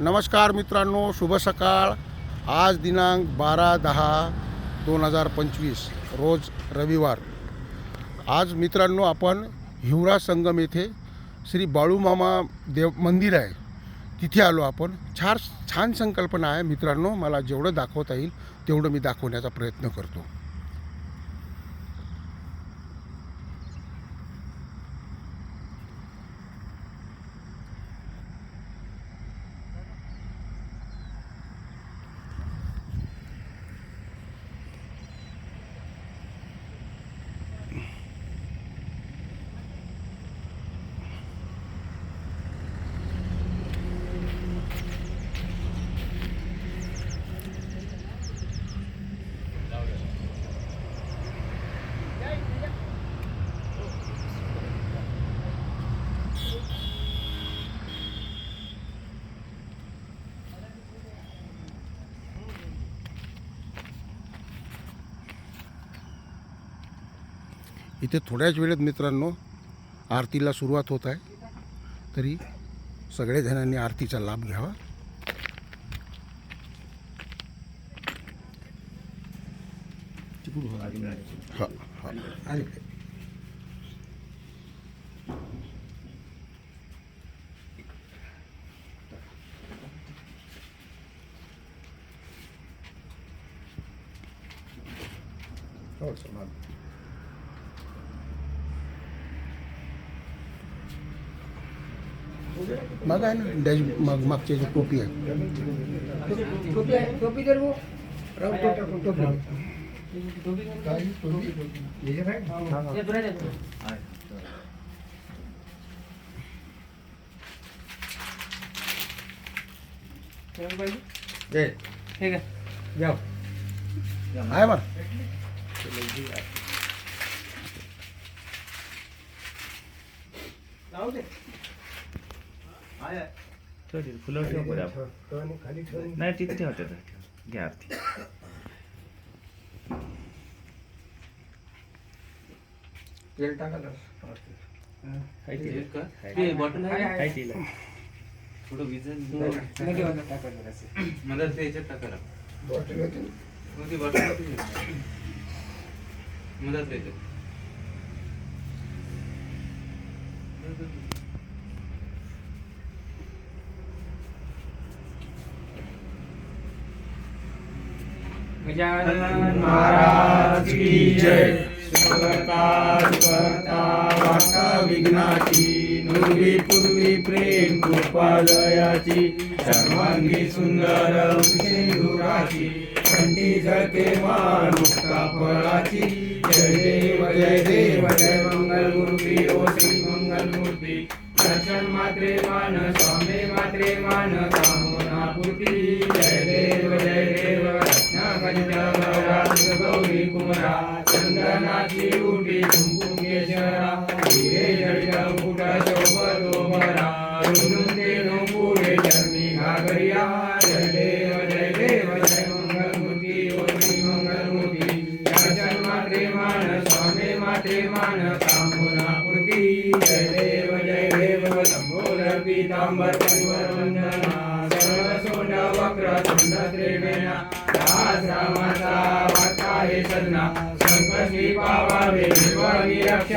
नमस्कार मित्रांनो शुभ सकाळ. आज दिनांक बारा दहा दोन हजार पंचवीस रोज रविवार. आज मित्रांनो आपण हिवरा संगम येथे श्री बाळूमामा देव मंदिर आहे. तिथे आलो आपण. छान छान संकल्पना आहे मित्रांनो मला जेवढं दाखवता येईल तेवढं मी दाखवण्याचा प्रयत्न करतो. इथे थोड्याच वेळेत मित्रांनो आरतीला सुरुवात होत आहे. तरी सगळे जणांनी आरतीचा लाभ घ्यावा. हा. हा हो, मग आहे ना डॅश मग मागची जी टोपी आहे टोपी आहे टोपी दे रे भाऊ. राहू दे, टाकून टोपी. काय? टोपी? याच्यात आहे? हे आहे. हे घ्या. जाऊ. आहे दे. ठेव फुलं ठेव पुढे आपण. ठेव. नाही तिथे ठेव त्याचं घ्या आरती तेल टाकायला. हाय तिला. ते बॉटल आहे. हाय तिला. थोडं विजन. मला ते याच्यात टाकायला बॉटल होती. मग ती बॉटल होती. मधात ते याच्यात. गजानन महाराज की जय। सुभगता सुभगता विघ्नाची पूर्वी प्रेम कृपालयाची सर्वांगी सुंदर सिंधुराची कंठी झळके मान फळाची। जय देव जय देव जय मंगल मूर्ती ओ श्री मंगल मूर्ती। दर्शन मात्रे मान स्वामी मात्रे मान कामना पूर्ती। जय देव जय कुमरा चंदनाची उटी कुंकुम केशरा हिरे जडित मुकुट शोभतो भरा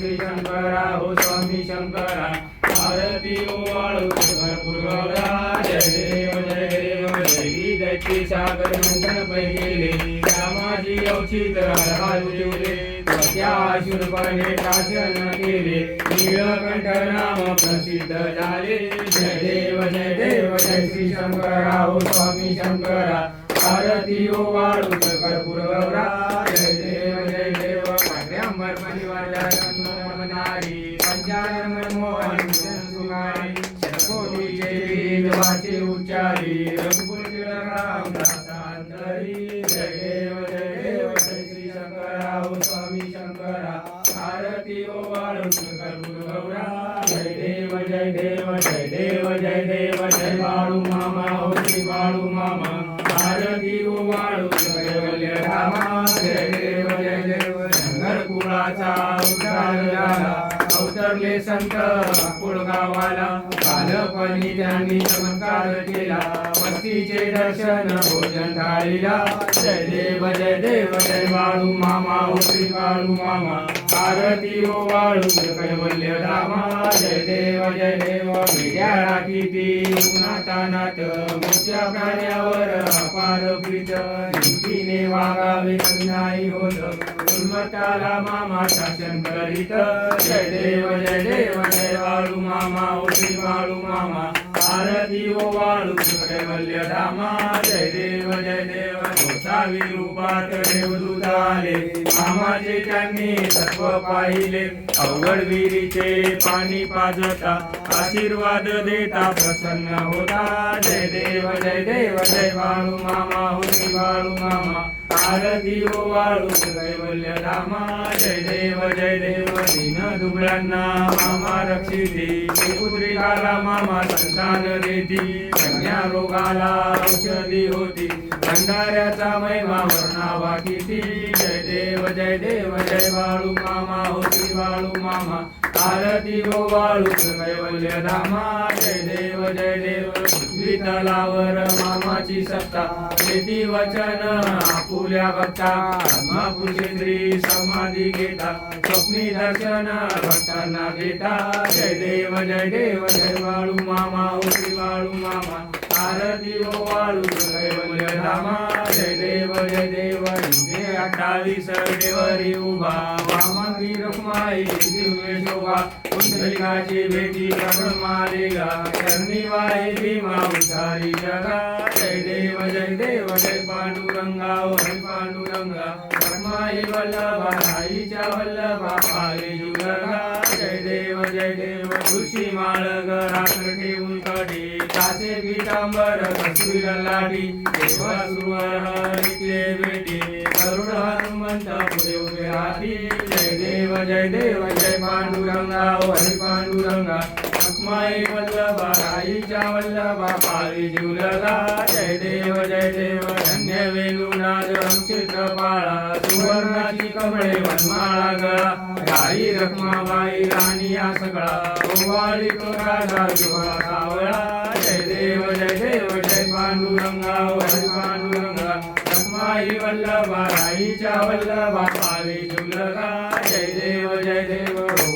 श्री शंकरा हो स्वामी शंकरा भारती ओ वाळू गौरा जय देव जय देव जय दैत्य सागर मंथन पै गेले रामाजी औचित राधा उठवले त्या शूर्पणे शासन केले. नीळकंठ नाम प्रसिद्ध झाले. जय देव जय देव जय श्री शंकराओ स्वामी शंकरा. भारती ओ वाळूत कर्पूर गौरा वाचे उच्चारी रघुकुल राम दासांतरी जय देव जय देव जय श्री ओ स्वामी शंकरा आरती ओ वाळूत कर्पूर गौरा जय देव जय देव जय देव जय देव जय बाळू मामा ओ श्री बाळू मामा आरती ओ वाळू कैवल्य रामा जय देव जय देव शंकर कुळाचा उद्धार झाला अवतरले संत कुळगावाला बालपणी त्यांनी चमत्कार केला. वस्तीचे दर्शन भोजन थाळीला. जय देव जय देव जय बाळू मामा ओ श्री बाळू मामा. आरती ओ वाळू कैवल्य रामा जय देव जय देव मेड्याळा किती उन्हातानात मोठ्या प्राण्यावर अपार प्रीत. नीतीने वागावे नाही होत. उन्मताला मामा शासन करीत जय देव जय देव जय बाळू मामा ओ श्री बाळू मामा. आरती ओ वाळू कैवल्य धामा. जय देव जय देव गोसावी रूपात देवदूत आले मामाचे त्यांनी सर्व पाहिले. अवघड विहिरीचे पाणी पाजता आशीर्वाद देता प्रसन्न होता. जय देव जय देव जय बाळू मामा होती श्री बाळू मामा. आरती ओ वाळू कैवल्य रामा. जय देव जय देव. दीन दुबळ्यांना मामा रक्षिती. पुत्रिकाला मामा संतान देती कन्या रोगाला औषधी होती. भंडाऱ्याचा महिमा वर्णावा किती. जय देव जय देव. जय बाळू मामा होती श्री बाळू मामा. आरती ओ कैवल्य धामा जय देव जय देव. पृथ्वी मामाची सत्ता शेती वचन आपुल्या भक्ता महापुरुषेंद्री समाधी घेता स्वप्नी दर्शन भक्तांना देता जय देव जय देव जय वाळू मामा ओ श्री मामा. आरती वाळू जय रामा जय देव जय देव युगे अठ्ठावीस देवरी उभा वामांगी रखमाई दिव्य शोभा कुंडलिकाची भेटी ब्रह्मालेगा चरणी वाहे भीमा उतारी जगा जय देव जय देव जय पांडुरंगा ओ पांडुरंगा माई वल्लभा आईच्या वल्लभा पावे जुलगा जय देव जय देव तुळशी माळ गळाकर ठेवून कडे कासे पीतांबर कस्तुरी लाडी देवा सुवर हरितले बेटे करुण हनुमंत पुढे उभे राहती जय देव जय देव जय पांडुरंगा ओ हरी पांडुरंगा। लक्ष्माई वल्लभा राईच्या वल्लभा पावी जीवलगा. जय देव जय देव धन्य वेणुनाद क्षेत्र पाळा सुवर्णाची कमळे वनमाळा गळा. राई रखमाबाई राणी या सगळा. ओवाळी तो राजा जुवा सावळा. जय देव जय देव जय पांडुरंगा ओ पांडुरंगा. रखमाई वल्लभा राईच्या वल्लभा पावे जुलगा जय देव जय देव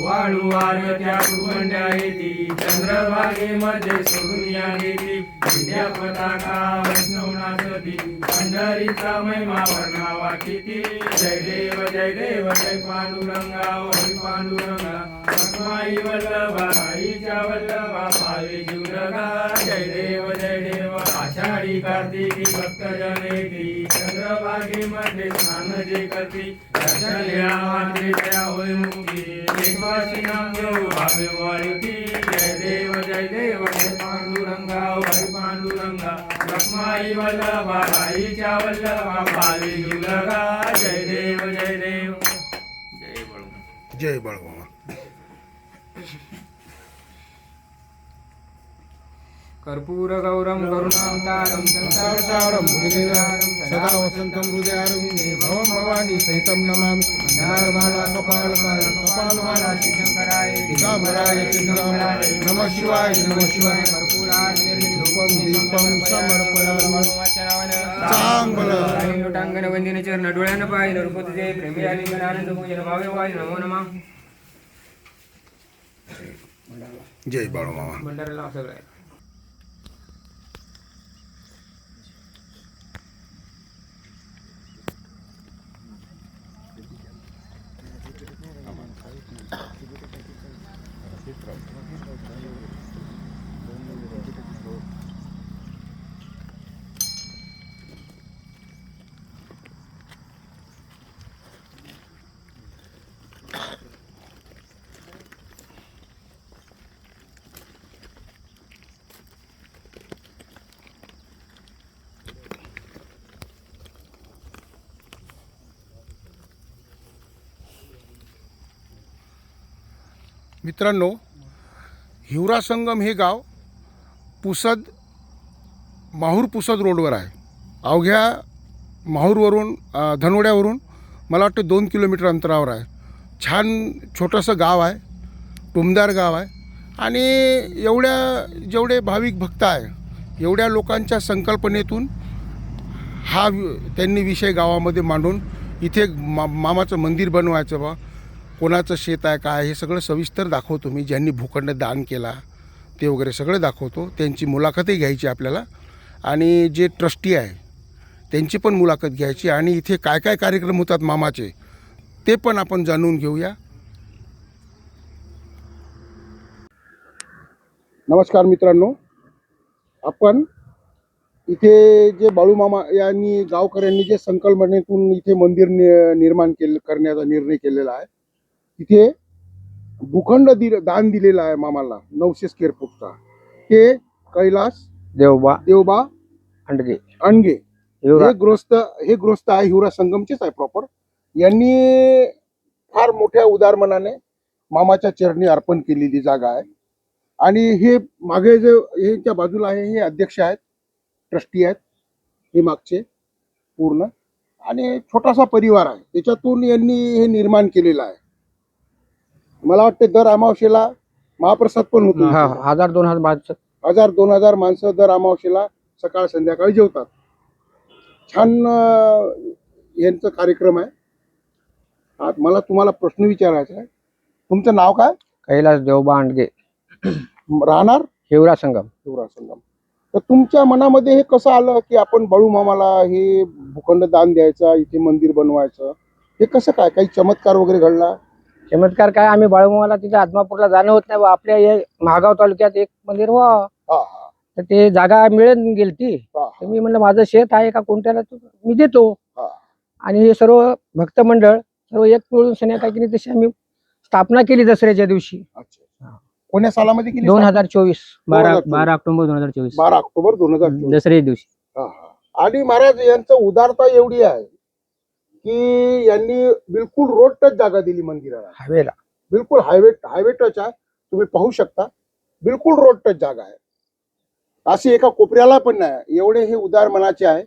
वाळू आरत्या कुरवंड्या येती चंद्रभागेमध्ये सोडून या घेती विद्या पताका वैष्णव नाचती पंढरीचा महिमा वर्णावा किती. जय देव जय देव जय पांडुरंगा ओ हरी पांडुरंगा. रखमाई वल्लभा राईच्या वल्लभा पावे जुलगा जय देव जय देव आषाढी कार्तिकी भक्त जनेती चंद्रभागेमध्ये स्नान जे करती दर्शन लीळा मात्रे त्या होय मुक्ती देशवासी नाम घेऊ भावे वाळती जय देव जय देव. जय पांडुरंगा ओ हरी पांडुरंगा. रखमाई वल्लभा राईच्या वल्लभा पावे जुलगा जय देव जय देव. जय बळू जय बाळूमामा कर्पूर गौरम करुणावतारम संसारसारं भुजगेन्द्रहारं सदा वसन्तं हृदयारविन्दे भवं भवानी सहितं नमामि। मन्दारमाला कपालमाला कपालमाला शंकराय दिगंबराय दिगंबराय नमः शिवाय नमः शिवाय धूपं दीपं समर्पयामि। चांगलं। लोटांगण वंदिन चरण डोळ्यानं पाहिलं रुपते प्रेमी आलिंगन आनंद पूजन भावे वाय नमो नमा। जय बाळूमामा भंडाऱ्याला सगळं मित्रांनो हिवरा संगम हे गाव पुसद माहूर पुसद रोडवर आहे. अवघ्या माहूरवरून धनवड्यावरून धनोड्यावरून मला वाटतं दोन किलोमीटर अंतरावर आहे. छान छोटंसं गाव आहे टुमदार गाव आहे आणि एवढ्या जेवढे भाविक भक्त आहे एवढ्या लोकांच्या संकल्पनेतून हा वि- त्यांनी विषय गावामध्ये मांडून इथे मा मामाचं मंदिर बनवायचं बा कोणाचं शेत आहे काय हे सगळं सविस्तर दाखवतो मी. ज्यांनी भूखंड दान केला ते वगैरे सगळं दाखवतो. त्यांची मुलाखतही घ्यायची आपल्याला. आणि जे ट्रस्टी आहे त्यांची पण मुलाखत घ्यायची. आणि इथे काय काय कार्यक्रम होतात मामाचे ते पण आपण जाणून घेऊया. नमस्कार मित्रांनो. आपण इथे जे बाळूमामा यांनी गावकऱ्यांनी जे संकल्पनेतून इथे मंदिर नि निर्माण केले करण्याचा निर्णय केलेला आहे तिथे भूखंड दिल दान दिलेला आहे मामाला नऊशे स्क्वेअर फूटचा. ते कैलास देवबा देवबा अंडगे. अणगे हे गृहस्थ हे गृहस्थ आहे हिवरा संगमचेच आहे प्रॉपर यांनी फार मोठ्या उदारमनाने मामाच्या चरणी अर्पण केलेली जागा आहे. आणि हे मागे जे हे त्या बाजूला आहे हे अध्यक्ष आहेत ट्रस्टी आहेत हे मागचे पूर्ण. आणि छोटासा परिवार आहे. त्याच्यातून यांनी हे निर्माण केलेलं आहे. मला वाटते दर अमावशेला महाप्रसाद पण होतो. हा. हजार दोन हजार माणसं. हजार दोन हजार माणसं दर अमावशेला सकाळ संध्याकाळी जेवतात. छान अं, यांचा कार्यक्रम आहे. मला तुम्हाला प्रश्न विचारायचा आहे. तुमचं नाव काय? कैलास देवबा अंडगे राहणार? हिवरा संगम. शिवराज संगम. तर तुमच्या मनामध्ये हे कसं आलं की आपण बाळू मामाला हे भूखंड दान द्यायचा इथे मंदिर बनवायचं? हे कसं काय? काही चमत्कार वगैरे घडला? चमत्कार काय आम्ही बाळूमामाला तिथे आदमापूरला जाणं होत नाही बा. आपल्या या महागाव तालुक्यात एक मंदिर व्हा तर ते जागा मिळून गेली ती तर मी म्हणलं माझं शेत आहे का कोणत्याला मी देतो. हा. आणि हे सर्व भक्त मंडळ सर्व एक मिळून सैन्याकाकीने तशी आम्ही स्थापना केली दसऱ्याच्या दिवशी. अच्छा कोण्या सालामध्ये केली दोन हजार चोवीस बारा- बारा बारा बारा ऑक्टोबर दोन हजार चोवीस. बारा ऑक्टोबर दोन हजार चोवीस. दसऱ्या दिवशी. आणि महाराज यांचं उदारता एवढी आहे. की यांनी बिलकुल रोड टच जागा दिली मंदिराला. हवेला बिलकुल हायवे हायवे टच आहे. तुम्ही पाहू शकता. बिलकुल रोड टच जागा आहे. अशी एका कोपऱ्याला पण नाही. एवढे हे उदार मनाचे आहे.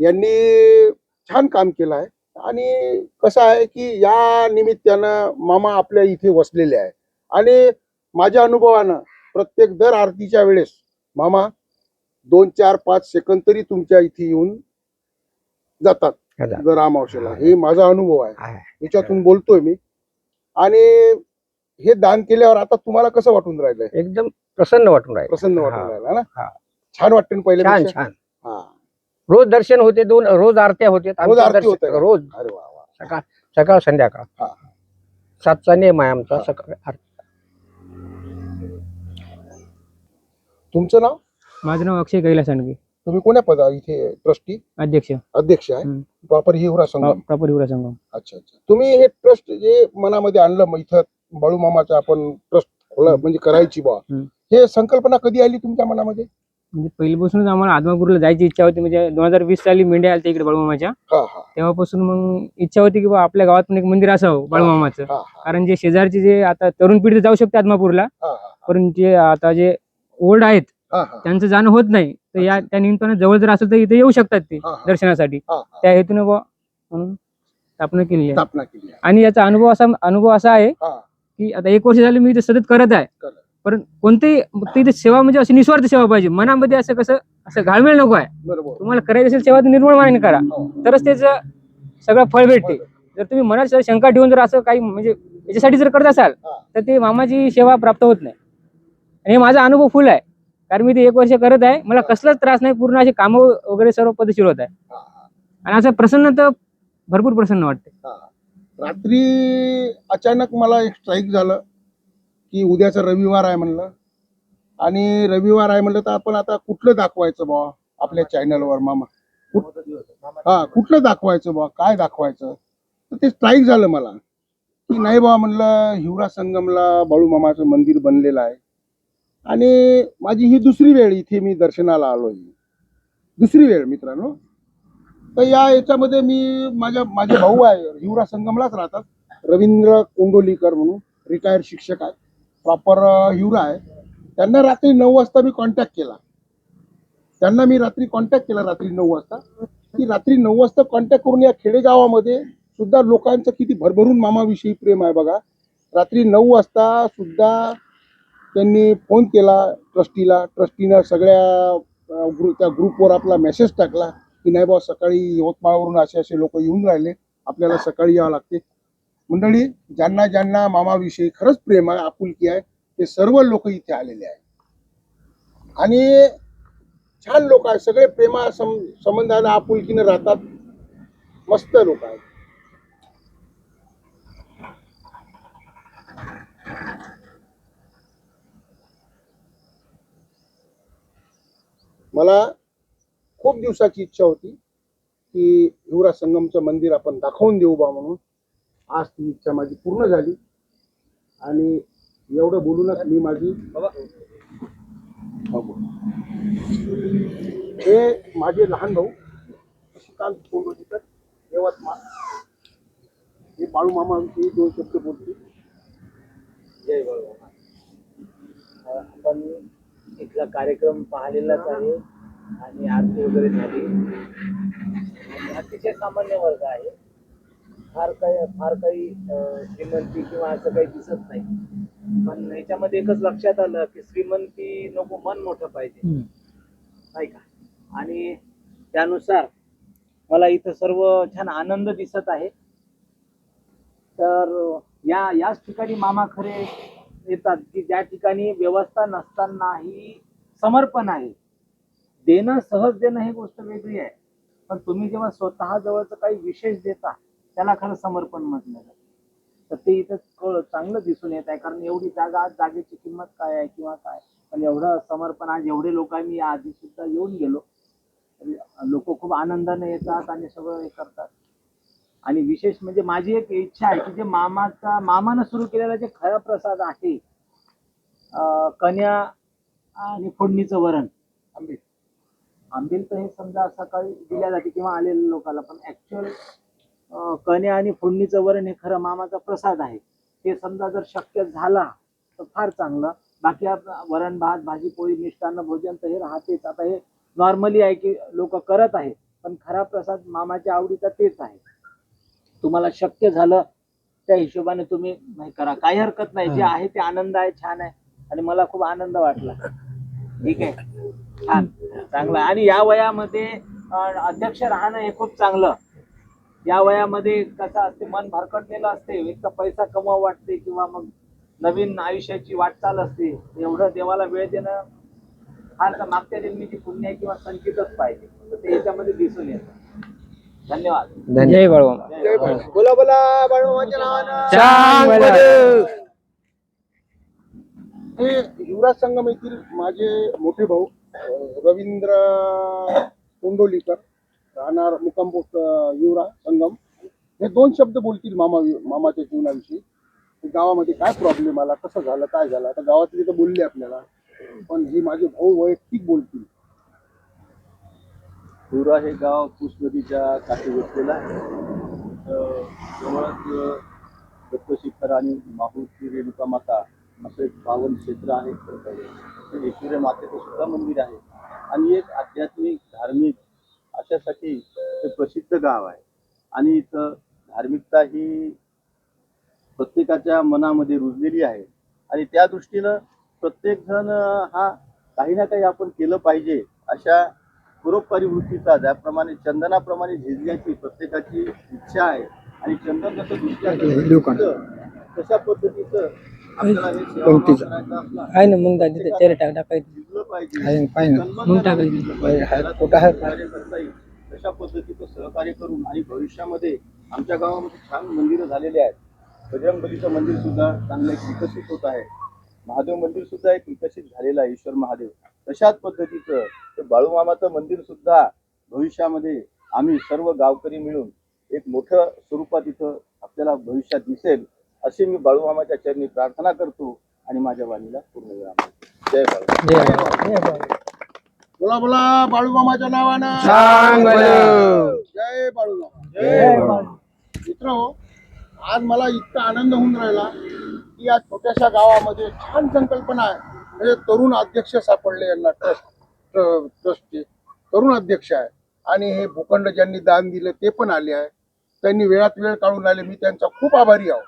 यांनी छान काम केलं आहे. आणि कसं आहे की या निमित्तानं मामा आपल्या इथे वसलेले आहे. आणि माझ्या अनुभवानं प्रत्येक दर आरतीच्या वेळेस मामा दोन चार पाच सेकंद तरी तुमच्या इथे येऊन जातात जातात. दर अमावशेला हे माझा अनुभव आहे. याच्यातून बोलतोय मी. आणि हे दान केल्यावर आता तुम्हाला कसं वाटून राहिलंय? एकदम प्रसन्न वाटून राहील प्रसन्न वाटून. राहिलं ना? हा. छान वाटतं छान पहिले छान हा. रोज दर्शन होते दोन रोज आरत्या होते. रोज आरती होते? रोज. सकाळ सकाळ संध्याकाळ. हा. सातचा नियम आहे आमचा. सकाळ आरती. तुमचं नाव? माझं नाव अक्षय कैलास अंडगे तुम्ही कोण्या पदा इथे ट्रस्टी अध्यक्ष. अध्यक्ष आहे. हम्म. प्रॉपर हिवरा संगम प्रॉपर हिवरा संगम अच्छा अच्छा. तुम्ही हे ट्रस्ट जे मनामध्ये आणलं मग इथं बाळू मामाचं आपण ट्रस्ट खोला म्हणजे करायची बा. हम्म. हे संकल्पना कधी आली तुमच्या मनामध्ये? म्हणजे पहिल्यापासूनच आम्हाला आदमापूरला जायची इच्छा होती. म्हणजे दोन हजार वीस साली मेंढ्या आल्या इकडे बाळूमामाच्या. हा हा. तेव्हापासून मग इच्छा होती की बा आपल्या गावात पण एक मंदिर असावं बाळूमामाचं. हा हा. कारण जे शेजारचे जे आता तरुण पिढी जाऊ शकते आदमापूरला हा हा. पण जे आता जे ओल्ड आहेत हा हा. त्यांचं जाणं होत नाही. तर या त्या निमित्तानं जवळ जर असेल तर इथे येऊ शकतात ते हा, हा. दर्शनासाठी. हा, हा. त्या हेतूने म्हणून स्थापना केली आहे. स्थापना केली आहे. आणि याचा अनुभव असा अनुभव असा आहे हा. की आता एक वर्ष झाले मी इथे सतत करत आहे. करत. पण कोणतेही इथे सेवा म्हणजे अशी निस्वार्थ सेवा पाहिजे. मनामध्ये असं कसं असं घालमेल नको आहे. बरोबर. तुम्हाला करायची असेल सेवा तर निर्मळ माने करा. हो. तरच त्याचं सगळं फळ भेटते. जर तुम्ही मनात शंका ठेवून जर असं काही म्हणजे याच्यासाठी जर करत असाल हा. तर ते मामाची सेवा प्राप्त होत नाही. आणि हे माझा अनुभव फुल आहे. कारण मी ते एक वर्ष करत आहे. मला कसलाच त्रास नाही पूर्ण असे कामं वगैरे सर्व पद्धतशीर होत आहे. आणि असं प्रसन्न तर भरपूर प्रसन्न वाटते रात्री अचानक मला एक स्ट्राईक झालं की उद्याचा रविवार आहे म्हणलं. आणि रविवार आहे म्हणलं तर आपण आता कुठलं दाखवायचं बा आपल्या चॅनलवर मामा? हा कुठलं दाखवायचं बा काय दाखवायचं? तर ते स्ट्राईक झालं मला. की नाही बा म्हणलं हिवरा संगमला बाळू मामाचं मंदिर बनलेलं आहे. आणि माझी ही दुसरी वेळ इथे मी दर्शनाला आलो दुसरी वेळ मित्रांनो. तर या याच्यामध्ये मी माझ्या माझे भाऊ आहे हिवरा संगमलाच राहतात. रवींद्र कोंडोलीकर म्हणून रिटायर्ड शिक्षक आहेत प्रॉपर हिवरा आहे. त्यांना रात्री नऊ वाजता मी कॉन्टॅक्ट केला. त्यांना मी रात्री कॉन्टॅक्ट केला रात्री नऊ वाजता. की रात्री नऊ वाजता कॉन्टॅक्ट करून या खेडेगावामध्ये सुद्धा लोकांचं किती भरभरून मामाविषयी प्रेम आहे बघा. रात्री नऊ वाजता सुद्धा त्यांनी फोन केला ट्रस्टीला. ट्रस्टीनं सगळ्या ग्रुप त्या ग्रुपवर आपला मेसेज टाकला की नाही बा सकाळी यवतमाळवरून असे असे लोक येऊन राहिले. आपल्याला सकाळी यावं लागते. मंडळी ज्यांना ज्यांना मामाविषयी खरंच प्रेम आहे आपुलकी आहे ते सर्व लोक इथे आलेले आहेत. आणि छान लोक आहेत. सगळे प्रेमा सम संबंधानं आपुलकीने राहतात. मस्त लोक आहेत. मला खूप दिवसाची इच्छा होती की युवराज संगमचं मंदिर आपण दाखवून देऊ बा म्हणून. आज ती इच्छा माझी पूर्ण झाली. आणि एवढं बोलूनच मी माझी हे माझे लहान भाऊ श्रीकांत कोंडोलीकर यवतमाळ हे बाळू मामाविषयी दोन शब्द बोलतील. जय बाळूमामा आपण इथला कार्यक्रम पाहिलेलाच आहे आणि आरती वगैरे झाली. अतिशय सामान्य वर्ग आहे. फार काही फार काही श्रीमंती किंवा असं काही दिसत नाही. पण याच्यामध्ये एकच लक्षात आलं की श्रीमंती नको मन मोठं पाहिजे. नाही का? आणि त्यानुसार मला इथं सर्व छान आनंद दिसत आहे. तर या याच ठिकाणी मामा खरे येतात की ज्या ठिकाणी व्यवस्था नसतानाही समर्पण आहे. देणं सहज देणं ही गोष्ट वेगळी आहे. पण तुम्ही जेव्हा स्वतः जवळचं काही विशेष देता त्याला खरं समर्पण म्हटलं जातं. तर ते इथं कळ- चांगलं दिसून येत आहे. कारण एवढी जागा आज जागेची किंमत काय आहे किंवा काय? पण एवढं समर्पण आज एवढे लोक मी आधी सुद्धा येऊन गेलो. लोक खूप आनंदाने येतात आणि सगळं हे करतात. आणि विशेष म्हणजे माझी एक इच्छा आहे की जे मामाचा मामानं सुरू केलेला जे खरा प्रसाद आहे कन्या आणि फोडणीचं वरण. आंबील आंबील तर हे समजा सकाळी दिल्या जाते किंवा आलेल्या लोकांना पण ऍक्च्युअल कन्या आणि फोडणीचं वरण हे खरं मामाचा प्रसाद आहे. ते समजा जर शक्य झाला तर फार चांगलं. बाकी वरण भात भाजी पोळी मिष्टान्न भोजन तर हे राहतेच. आता हे नॉर्मली आहे की लोक करत आहेत पण खरा प्रसाद मामाच्या आवडीचा तेच आहे. तुम्हाला शक्य झालं त्या हिशोबाने तुम्ही नाही करा. काही हरकत नाही. जे आहे ते आनंद आहे छान आहे. आणि मला खूप आनंद वाटला. ठीक आहे. छान. चांगलं. आणि या वयामध्ये अध्यक्ष राहणं हे खूप चांगलं. या वयामध्ये कसं असते मन भरकटलेलं असते. एक तर पैसा कमवावं वाटते किंवा मग नवीन आयुष्याची वाटचाल असते. एवढं देवाला वेळ देणं फार तर मागच्या जन्मीची पुण्य आहे किंवा संचितच पाहिजे. तर ते याच्यामध्ये दिसून येतं. धन्यवाद. जय बाळूमामा. बोला बोला बाळूमाच्या नावानं. हे युवराज संगम येथील माझे मोठे भाऊ रवींद्र कोंडोलीकर राहणार मुक्काम पोस्ट संगम. हे दोन शब्द बोलतील मामा मामाच्या जीवनाविषयी. गावामध्ये काय प्रॉब्लेम आला कसं झालं काय झालं? आता गावातले तर बोलले आपल्याला. पण हे माझे भाऊ वैयक्तिक बोलतील. हिवरा हे गाव पूस नदीच्या काठी वसलेलं आहे. जवळच दत्तशिखर आणि माहूरची रेणुका माता असं एक पावन क्षेत्र आहे एकविरा मातेचं सुद्धा मंदिर आहे. आणि एक आध्यात्मिक धार्मिक अशासाठी हे प्रसिद्ध गाव आहे. आणि इथं धार्मिकता ही प्रत्येकाच्या मनामध्ये रुजलेली आहे. आणि त्या दृष्टीनं प्रत्येकजण हा काही ना काही आपण केलं पाहिजे अशा परोपकारी वृत्तीचा ज्याप्रमाणे चंदनाप्रमाणे झिजण्याची प्रत्येकाची इच्छा आहे. आणि चंदन जसं दुसऱ्या तशा पद्धतीचं असला आहे ना मग दादी ते तेरे टाक टाकायचं पाहिजे आहे पाय ना. मग टाकायचं पाहिजे. कुठं आहे? तशा पद्धतीचं सहकार्य करून आणि भविष्यामध्ये आमच्या गावामध्ये छान मंदिरं झालेली आहेत. बजरंग बलीचं मंदिर सुद्धा चांगलं एक विकसित होत आहे. महादेव मंदिर सुद्धा एक विकसित झालेलं आहे ईश्वर महादेव. तशाच पद्धतीचं ते बाळूमामाचं मंदिर सुद्धा भविष्यामध्ये आम्ही सर्व गावकरी मिळून एक मोठं स्वरूपात इथं आपल्याला भविष्यात दिसेल. अशी मी बाळूमामाच्या चरणी प्रार्थना करतो आणि माझ्या वाणीला पूर्ण विराम. जय बाळू. जय बाळू, जय बाळू. बोला बोला बाळूमामाच्या नावानं. जय बाळूमामा जय बाळू. मित्र हो आज मला इतका आनंद होऊन राहिला की या छोट्याशा गावामध्ये छान संकल्पना आहे. म्हणजे तरुण अध्यक्ष सापडले यांना ट्रस्ट ट्रस्टचे तरुण अध्यक्ष आहे. आणि हे भूखंड ज्यांनी दान दिलं ते पण आले आहे. त्यांनी वेळात वेळ काढून आले. मी त्यांचा खूप आभारी आहो.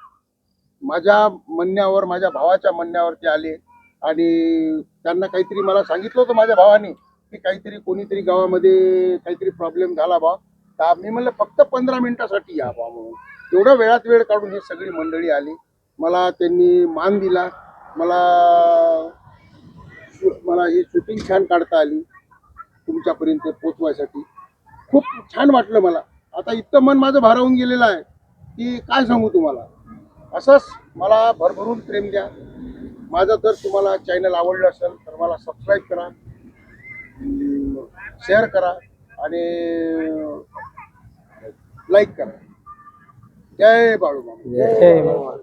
माझ्या म्हणण्यावर माझ्या भावाच्या म्हणण्यावर ते आले. आणि त्यांना काहीतरी मला सांगितलं होतं माझ्या भावाने की काहीतरी कोणीतरी गावामध्ये काहीतरी प्रॉब्लेम झाला बा. तर मी म्हणलं फक्त पंधरा मिनिटासाठी या बा म्हणून. तेवढ्या वेळात वेळ काढून ही सगळी मंडळी आली. मला त्यांनी मान दिला. मला मला ही शूटिंग छान काढता आली. तुमच्यापर्यंत पोचवायसाठी खूप छान वाटलं मला. आता इतकं मन माझं भारावून गेलेलं आहे की काय सांगू तुम्हाला? असंच मला भरभरून प्रेम द्या. माझं जर तुम्हाला चॅनल आवडलं असेल तर मला सबस्क्राईब करा शेअर करा आणि लाईक करा. जय बाळू जय बाबा